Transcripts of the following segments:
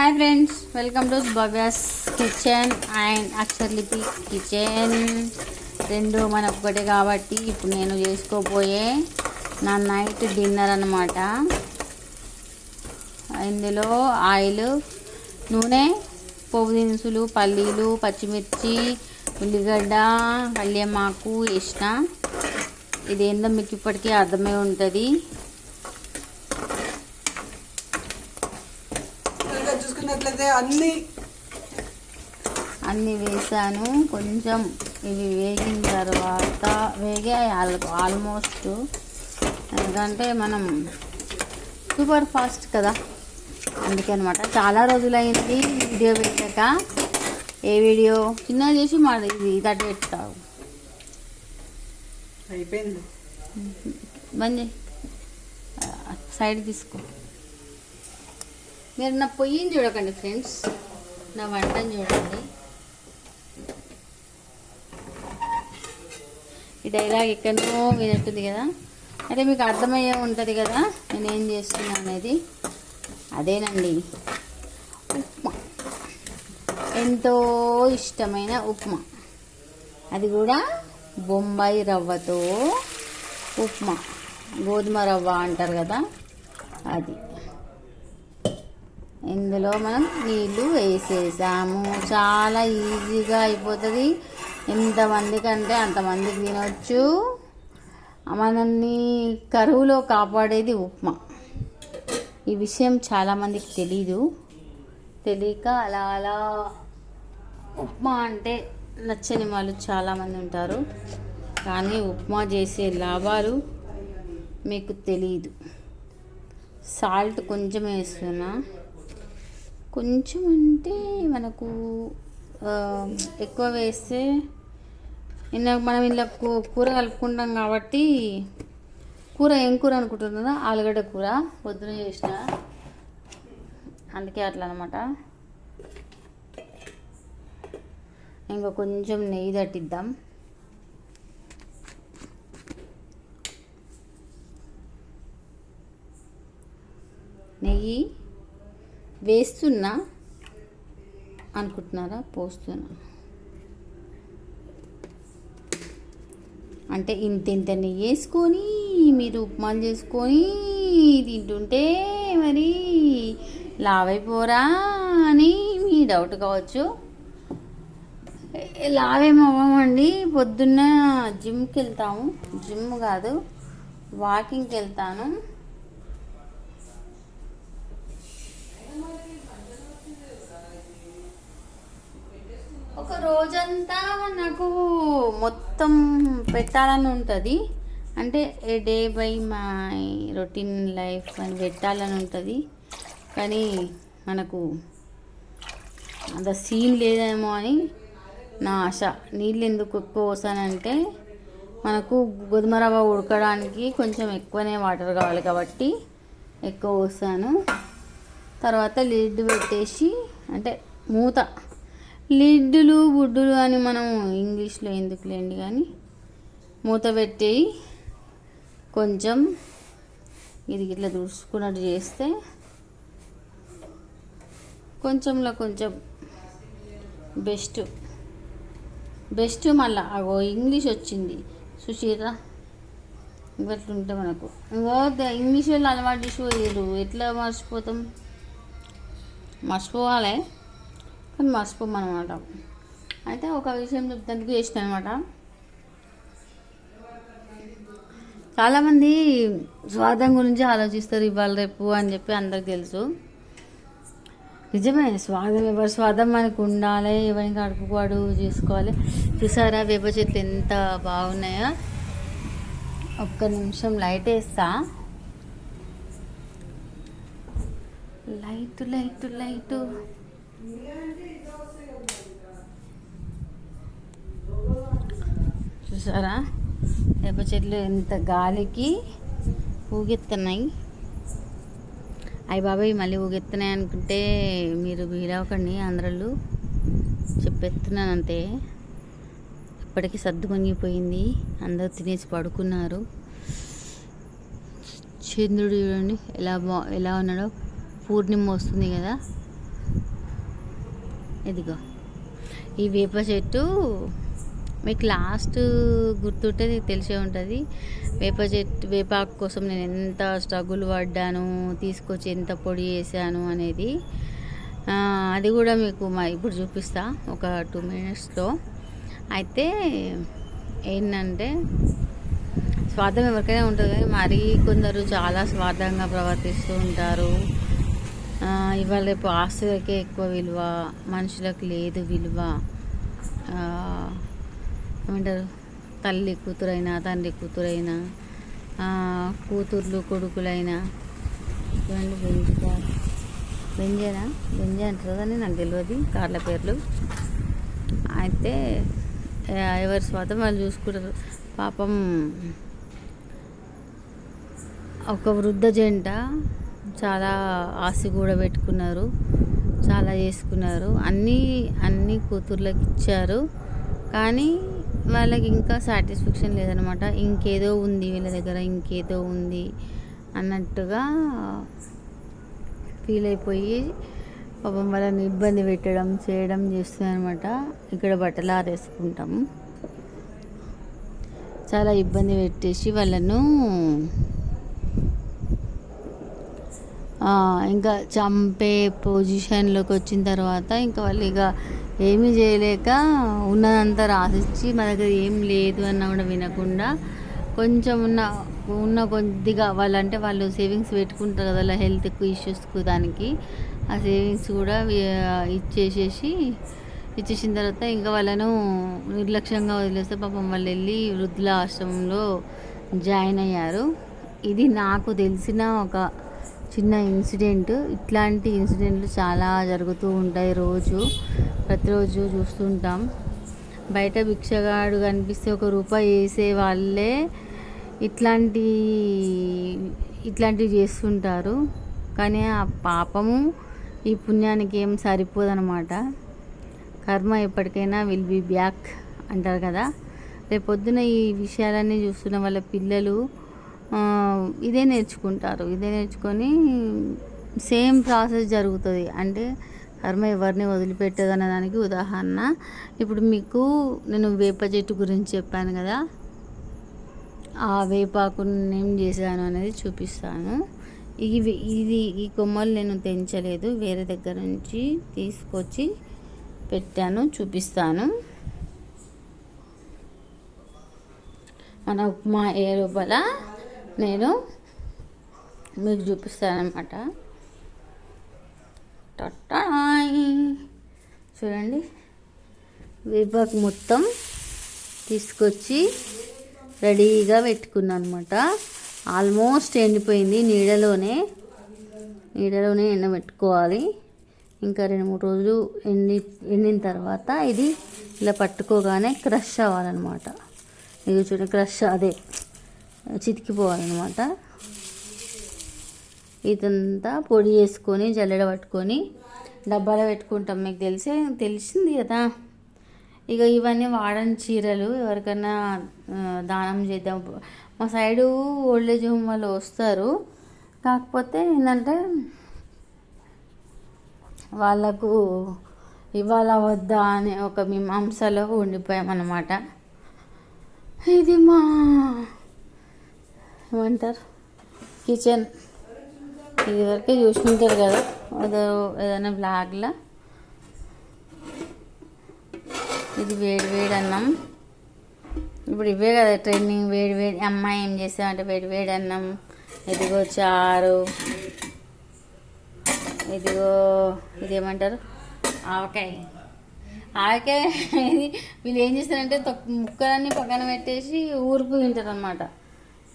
Hi friends welcome to Bhavya's kitchen and Aksharlipi kitchen రెండు మనకు ఒకటే కాబట్టి ఇప్పుడు నేను చేసుకోబోయే నా నైట్ డిన్నర్ అనమాట ఇందులో ఆయిల్ నూనె పోపు దినుసులు పల్లీలు పచ్చిమిర్చి ఉల్లిగడ్డ కళ్యమాకు వేసిన ఇదేందో మీకు ఇప్పటికీ అర్థమై ఉంటుంది ఇక్కడ చూసుకున్నట్లయితే అన్ని అన్నీ వేసాను కొంచెం ఇవి వేగిన తర్వాత వేగాయి ఆల్ ఆల్మోస్ట్ ఎందుకంటే మనం సూపర్ ఫాస్ట్ కదా. అందుకే అనమాట చాలా రోజులైంది వీడియో పెట్టాక. ఏ వీడియో? చిన్న చేసి మా ఇది తట్టు పెడతావు అయిపోయింది. బంద్ సైడ్ తీసుకో. మీరు నా పొయ్యిని చూడకండి ఫ్రెండ్స్. నా వంటని చూడండి. ఈ డైలాగ్ ఎక్కడో వినట్టుంది కదా. అంటే మీకు అర్థమయ్యే ఉంటుంది కదా నేను ఏం చేస్తున్నా అనేది. అదేనండి. ఉప్మా. ఎంతో ఇష్టమైన ఉప్మా. అది కూడా బొంబాయి రవ్వతో ఉప్మా. గోధుమ రవ్వ అంటారు కదా అది. ఇందులో మనం నీళ్ళు వేసేసాము. చాలా ఈజీగా అయిపోతుంది. ఎంతమందికి అంటే అంతమందికి తినొచ్చు. మనల్ని కరువులో కాపాడేది ఉప్మా. ఈ విషయం చాలామందికి తెలీదు. తెలియక అలా అలా ఉప్మా అంటే నచ్చని వాళ్ళు చాలామంది ఉంటారు. కానీ ఉప్మా చేసే లాభాలు మీకు తెలియదు సాల్ట్ కొంచెం వేస్తున్నా. కొంచెం అంటే మనకు ఎక్కువ వేస్తే ఇందాక మనం ఇలా కూర కలుపుకుంటాం కాబట్టి కూర ఏం కూర అనుకుంటున్నారా ఆలుగడ్డ కూర. పొద్దున చేసిన. అందుకే అట్లా అనమాట ఇంకా కొంచెం నెయ్యి తట్టిద్దాం. నెయ్యి వేస్తున్నా అనుకుంటున్నారా? పోస్తున్నా. అంటే ఇంత ఇంత నెయ్యి వేసుకొని మీరు ఉప్మాలు చేసుకొని తింటుంటే మరి లావైపోరా అని మీ డౌట్ కావచ్చు. లావేమవ్వమండి. పొద్దున్న జిమ్కి వెళ్తాము జిమ్ కాదు వాకింగ్కి వెళ్తాను ఒక రోజంతా నాకు మొత్తం పెట్టాలని ఉంటుంది. అంటే a day by my routine life అని పెట్టాలని ఉంటుంది. కానీ మనకు అంత సీన్ లేదేమో అని నా ఆశ. నీళ్ళు ఎందుకు ఎక్కువ పోసానంటే మనకు గోధుమ రవ్వ ఉడకడానికి కొంచెం ఎక్కువనే వాటర్ కావాలి కాబట్టి ఎక్కువ పోసాను. తర్వాత లిడ్ పెట్టేసి అంటే మూత లిడ్డులు బుడ్డులు అని మనం ఇంగ్లీష్లో ఎందుకు లేండి కానీ మూత పెట్టి కొంచెం ఇది ఇట్లా దూసుకున్నట్టు చేస్తే కొంచెంలో కొంచెం బెస్ట్. బెస్ట్ మళ్ళీ. అగో ఇంగ్లీష్ వచ్చింది. సుశీరా ఇంకట్లుంటే మనకు. ఇంకో ఇంగ్లీష్ వాళ్ళు అలవాటు చేసి ఎట్లా మర్చిపోతాం? మర్చిపోవాలి. కానీ మర్చిపోమన్నమాట అయితే ఒక విషయం చెప్తానికి చేసిన అనమాట చాలామంది స్వార్థం గురించి ఆలోచిస్తారు ఇవాళ రేపు అని చెప్పి అందరికి తెలుసు. నిజమే స్వాదం ఎవరి స్వాదం మనకు ఉండాలి ఎవరిని కడుపుకోడు చేసుకోవాలి. చూసారా వేప చెట్లు ఎంత బాగున్నాయో? ఒక్క నిమిషం లైట్ వేస్తా. Light light light. చూసారా? వేప చెట్లు ఎంత గాలికి ఊగెత్తున్నాయి. అయ్య బాబాయ్ మళ్ళీ ఊగెత్తున్నాయి అనుకుంటే మీరు వీరవకండి ఆంధ్రలు. చెప్పేస్తున్నాను అంతే ఇప్పటికీ సర్దు పొంగిపోయింది అందరూ తినేసి పడుకున్నారు. చంద్రుడు చూడండి ఎలా బా ఎలా ఉన్నాడో. పూర్ణిమ వస్తుంది కదా. ఇదిగో. ఈ వేప చెట్టు మీకు లాస్ట్ గుర్తుంటే మీకు తెలిసే ఉంటుంది. వేప చెట్టు వేపాకు కోసం నేను ఎంత స్ట్రగుల్ పడ్డాను తీసుకొచ్చి ఎంత పొడి చేశాను అనేది. అది కూడా మీకు మా ఇప్పుడు చూపిస్తా ఒక టూ మినిట్స్లో అయితే ఏంటంటే స్వార్థం ఎవరికైనా ఉంటుంది కానీ మరీ కొందరు చాలా స్వార్థంగా ప్రవర్తిస్తూ ఉంటారు. ఇవాళ రేపు ఆస్తులకే ఎక్కువ విలువ మనుషులకు లేదు విలువ. ఏమంటారు? తల్లి కూతురైనా తండ్రి కూతురైనా కూతుర్లు కొడుకులైనా. ఇవన్నీ బెంజ్ బెంజేనా? బెంజే అంటారు కానీ నాకు తెలియదు కార్ల పేర్లు. అయితే ఎవరి స్వాతం వాళ్ళు చూసుకుంటారు. పాపం ఒక వృద్ధ జంట చాలా ఆశ కూడా పెట్టుకున్నారు. చాలా చేసుకున్నారు. అన్నీ అన్ని కూతుర్లకు ఇచ్చారు. కానీ వాళ్ళకి ఇంకా సాటిస్ఫాక్షన్ లేదనమాట. ఇంకేదో ఉంది వీళ్ళ దగ్గర ఇంకేదో ఉంది అన్నట్టుగా ఫీల్ అయిపోయి పాపం వాళ్ళని ఇబ్బంది పెట్టడం చేయడం చేస్తుందనమాట ఇక్కడ బట్టలు ఆరేసుకుంటాం చాలా ఇబ్బంది పెట్టేసి వాళ్ళను ఇంకా చంపే పొజిషన్లోకి వచ్చిన తర్వాత ఇంకా వాళ్ళు ఇక ఏమీ చేయలేక ఉన్నదంతా రాసిచ్చి మా దగ్గర ఏం లేదు అన్న కూడా వినకుండా కొంచెం ఉన్న ఉన్న కొద్దిగా వాళ్ళంటే వాళ్ళు సేవింగ్స్ పెట్టుకుంటారు కదా వాళ్ళ హెల్త్కు ఇష్యూస్కు దానికి. ఆ సేవింగ్స్ కూడా ఇచ్చేసేసి ఇచ్చేసిన తర్వాత ఇంకా వాళ్ళను నిర్లక్ష్యంగా వదిలేస్తే పాపం వాళ్ళు వెళ్ళి వృద్ధుల ఆశ్రమంలో జాయిన్ అయ్యారు. ఇది నాకు తెలిసిన ఒక చిన్న ఇన్సిడెంట్. ఇట్లాంటి ఇన్సిడెంట్లు చాలా జరుగుతూ ఉంటాయి రోజు. ప్రతిరోజు చూస్తుంటాం బయట భిక్షగాడు కనిపిస్తే ఒక రూపాయి వేసే వాళ్ళే ఇట్లాంటి ఇట్లాంటివి చేస్తుంటారు. కానీ ఆ పాపము ఈ పుణ్యానికి ఏం సరిపోదనమాట కర్మ ఎప్పటికైనా విల్ బి బ్యాక్ అంటారు కదా. రేపొద్దున ఈ విషయాలన్నీ చూస్తున్న వాళ్ళ పిల్లలు ఇదే నేర్చుకుంటారు. ఇదే నేర్చుకొని సేమ్ ప్రాసెస్ జరుగుతుంది. అంటే కర్మ ఎవరిని వదిలిపెట్టదు అనే దానికి ఉదాహరణ. ఇప్పుడు మీకు నేను వేప చెట్టు గురించి చెప్పాను కదా. ఆ వేపాకును ఏం చేశాను అనేది చూపిస్తాను. ఇవి ఇది ఈ కొమ్మలు నేను తెంచలేదు. వేరే దగ్గర నుంచి తీసుకొచ్చి పెట్టాను చూపిస్తాను. మన ఉప్మా ఏ లోపల? నేను మీకు చూపిస్తానమాట టటాయ్. చూడండి. వేపాకు మొత్తం తీసుకొచ్చి రెడీగా పెట్టుకున్నాను అనమాట ఆల్మోస్ట్ ఎండిపోయింది నీడలోనే. నీడలోనే ఎండబెట్టుకోవాలి. ఇంకా రెండు మూడు రోజులు ఎండి ఎండిన తర్వాత ఇది ఇలా పట్టుకోగానే క్రష్ అవ్వాలన్నమాట. ఇది చూడండి క్రష్ అదే. చితికిపోవాలన్నమాట. ఇదంతా పొడి చేసుకొని జల్లెడ పట్టుకొని డబ్బాలో పెట్టుకుంటాం. మీకు తెలిసే తెలిసింది కదా? ఇక ఇవన్నీ వాడని చీరలు ఎవరికైనా దానం చేద్దాం. మా సైడు ఓల్డేజ్ హోమ్ వాళ్ళు వస్తారు. కాకపోతే ఏంటంటే వాళ్ళకు ఇవాళ వద్దా అనే ఒక మీమాంసలో ఉండిపోయామన్నమాట. ఇది మా ఏమంటారు? కిచెన్. ఇది వరకే చూసుకుంటారు కదా. ఏదో ఏదైనా బ్లాగ్లా ఇది వేడి వేడి అన్నం. ఇప్పుడు ఇవే కదా ట్రెండింగ్ వేడి వేడి. అమ్మాయి ఏం చేసామంటే వేడి వేడి అన్నం. ఇదిగో చారు. ఇదిగో ఇది ఏమంటారు ఆవకాయ. ఆవకాయ ఇది వీళ్ళు ఏం చేస్తారంటే తొక్క ముక్కలన్నీ పక్కన పెట్టేసి ఊర్పు తింటారు అనమాట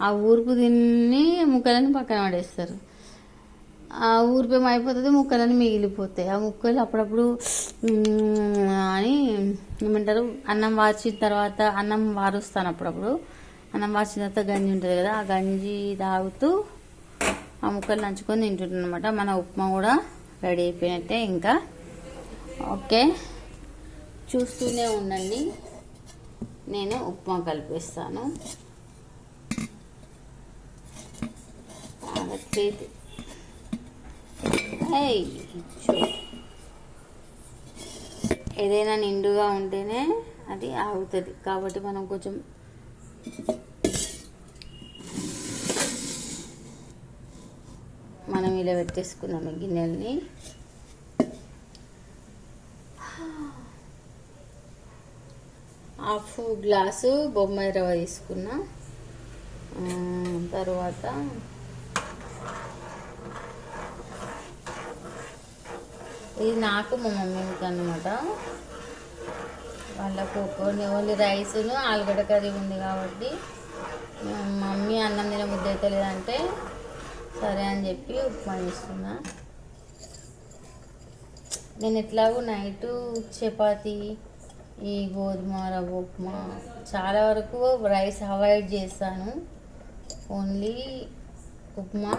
ఆ ఊర్పు తిని ముక్కలని పక్కన పడేస్తారు. ఆ ఊరిపేమ అయిపోతుంది ముక్కలన్నీ మిగిలిపోతాయి. ఆ ముక్కలు అప్పుడప్పుడు అని ఏమంటారు అన్నం వార్చిన తర్వాత అన్నం వారుస్తాను అప్పుడప్పుడు. అన్నం వార్చిన తర్వాత గంజి ఉంటుంది కదా ఆ గంజి తాగుతూ ఆ ముక్కలు నంచుకొని తింటుంటాను అనమాట మన ఉప్మా కూడా రెడీ అయిపోయినట్టే ఇంకా. ఓకే. చూస్తూనే ఉండండి. నేను ఉప్మా కలిపిస్తాను. చేతి ఏదైనా నిండుగా ఉంటేనే అది ఆగుతుంది. కాబట్టి మనం కొంచెం మనం ఇలా పెట్టేసుకున్నాము గిన్నెల్ని. హాఫ్ గ్లాసు బొమ్మాయి రవ్వ తీసుకున్నా. తర్వాత ఇది నాకు మా మమ్మీకి అనమాట వాళ్ళకు కొన్ని ఓన్లీ రైస్ను ఆలుగడ్డ కర్రీ ఉంది కాబట్టి మమ్మీ అన్నం తినే ముద్ద అయితే లేదంటే సరే అని చెప్పి ఉప్మా చేస్తున్నా. నేను ఎట్లాగో నైటు చపాతి ఈ గోధుమ రవ్వ ఉప్మా చాలా వరకు రైస్ అవాయిడ్ చేస్తాను. ఓన్లీ ఉప్మా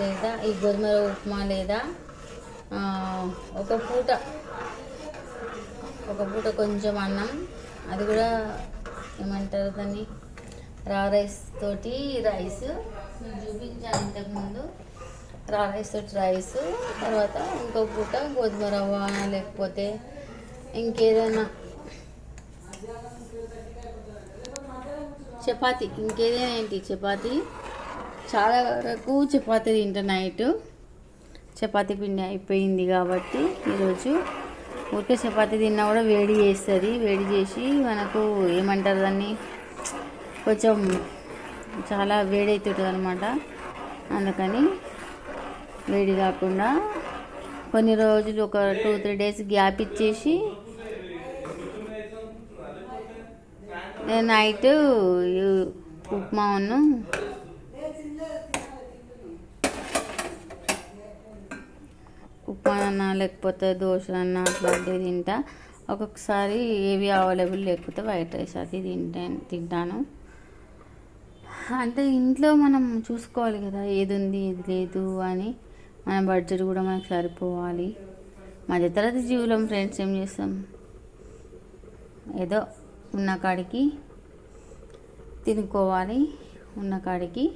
లేదా ఈ గోధుమ రవ్వ ఉప్మా లేదా ఒక పూట. ఒక పూట కొంచెం అన్నం. అది కూడా ఏమంటారు దాన్ని? రా రైస్ తోటి రైస్. చూపించాను ఇంతకుముందు రా రైస్ తోటి రైస్. తర్వాత ఇంకో పూట గోధుమ రవ్వ లేకపోతే ఇంకేదైనా. చపాతి. ఇంకేదైనా ఏంటి? చపాతి. చాలా వరకు చపాతి తింటా నైట్. చపాతీ పిండి అయిపోయింది కాబట్టి ఈరోజు ఊరికే చపాతీ తిన్నా కూడా వేడి చేస్తుంది. వేడి చేసి మనకు ఏమంటారు దాన్ని? కొంచెం చాలా వేడి అవుతుంటుంది అనమాట అందుకని వేడి కాకుండా కొన్ని రోజులు ఒక టూ త్రీ డేస్ గ్యాప్ ఇచ్చేసి నైట్ ఉప్మాను ఉప్మా అన్నా లేకపోతే దోశ అన్న అట్లాంటివి తింటా. ఒక్కొక్కసారి ఏవి అవైలబుల్ లేకపోతే వైట్ రైస్ అది తింటా తింటాను. అంటే ఇంట్లో మనం చూసుకోవాలి కదా ఏది ఉంది ఏది లేదు అని. మన బడ్జెట్ కూడా మనకు సరిపోవాలి. మధ్యతరగతి జీవులం ఫ్రెండ్స్ ఏం చేస్తాం? ఏదో ఉన్న కాడికి తినుకోవాలి ఉన్న కాడికి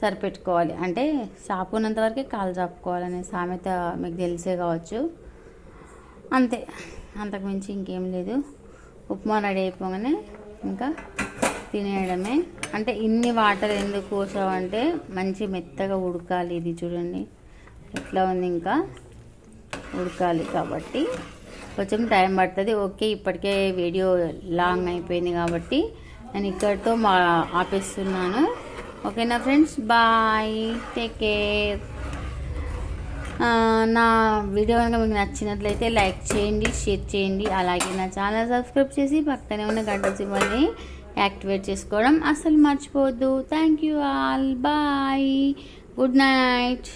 సరిపెట్టుకోవాలి. అంటే సాపున్నంత వరకే కాలు చాపుకోవాలనే సామెత మీకు తెలిసే కావచ్చు. అంతే. అంతకుమించి ఇంకేం లేదు. ఉప్మా రెడీ అయిపోగానే ఇంకా తినేయడమే. అంటే ఇన్ని వాటర్ ఎందుకు పోసావంటే మంచి మెత్తగా ఉడకాలి ఇది చూడండి. ఎట్లా ఉంది ఇంకా? ఉడకాలి కాబట్టి. కొంచెం టైం పడుతుంది. ఓకే ఇప్పటికే వీడియో లాంగ్ అయిపోయింది కాబట్టి నేను ఇక్కడితో మా ఆపేస్తున్నాను. ఓకేనా ఫ్రెండ్స్ బాయ్ టేక్ కేర్ నా వీడియో కనుక మీకు నచ్చినట్లయితే లైక్ చేయండి షేర్ చేయండి. అలాగే నా ఛానల్ సబ్స్క్రైబ్ చేసి పక్కనే ఉన్న గంట సింబల్ని యాక్టివేట్ చేసుకోవడం అసలు మర్చిపోవద్దు. Thank you all bye good night